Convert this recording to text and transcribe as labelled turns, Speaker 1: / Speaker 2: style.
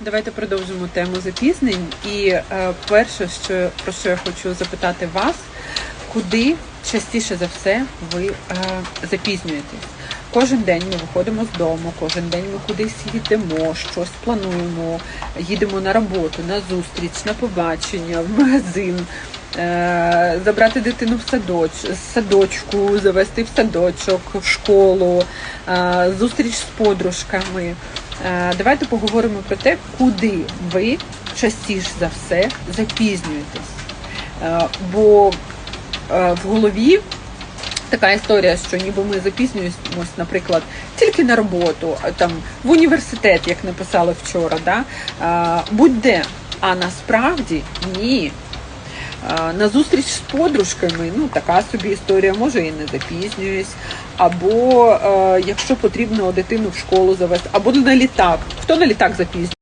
Speaker 1: Давайте продовжимо тему запізнень. І е, перше, що про що я хочу запитати вас, куди частіше за все ви е, запізнюєтесь? Кожен день ми виходимо з дому, кожен день ми кудись їдемо, щось плануємо, їдемо на роботу, на зустріч, на побачення, в магазин, е, забрати дитину в садоч, садочку, завести в садочок, в школу, е, зустріч з подружками. Е, Давайте поговоримо про те, куди ви частіше за все запізнюєтесь. Е, Бо е, в голові така історія, що ніби ми запізнюємось, наприклад, тільки на роботу, там в університет, як написали вчора, да? Будь-де. А насправді ні. На зустріч з подружками, ну така собі історія, може і не запізнююсь. Або е, якщо потрібно дитину в школу завести, або на літак. Хто на літак запізнює?